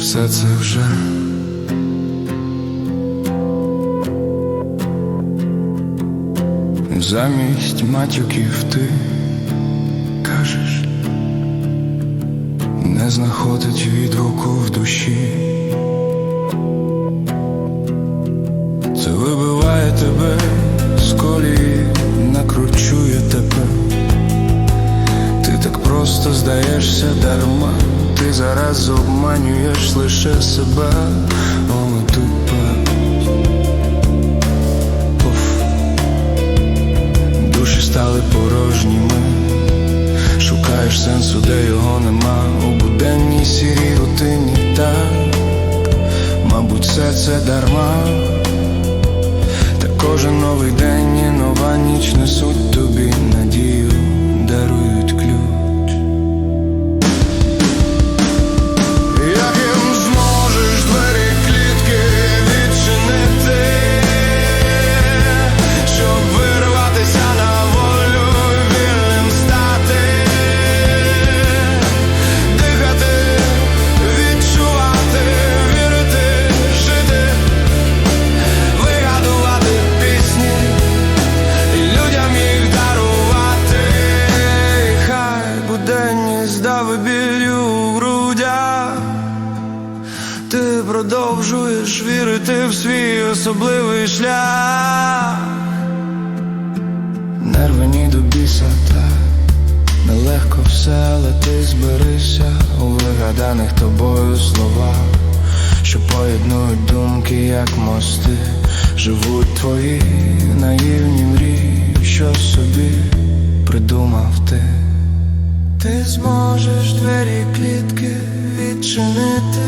все це вже. Замість матюків ти кажеш, не знаходить відгуку в душі, це вибиває тебе з колії, накручує тебе, ти так просто здаєшся дарма ти зараз обманюєш лише себе, о, тупа. Уф. Душі стали порожніми, шукаєш сенсу, де його нема. У буденній сірій рутині так, мабуть, все це дарма. Та кожен новий день і нова ніч несуть тобі надію, особливий шлях. Нервені до біса так нелегко все, але ти зберися у вигаданих тобою словах, що поєднують думки, як мости, живуть твої наївні мрії, що собі придумав ти. Ти зможеш двері клітки відчинити,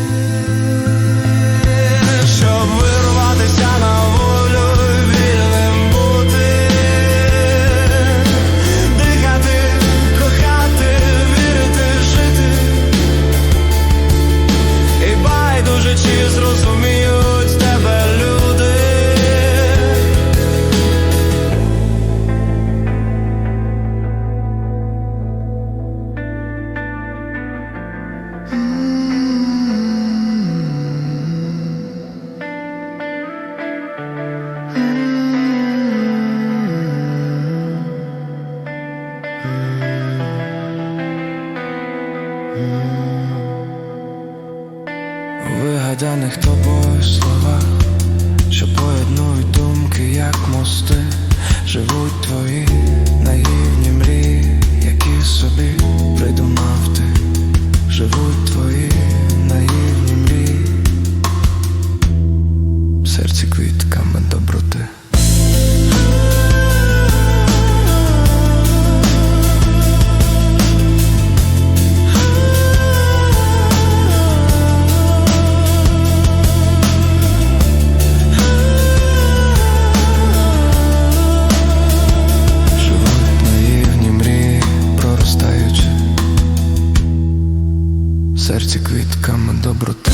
У вигаданих тобою словах, що поєднують серці квітками доброти.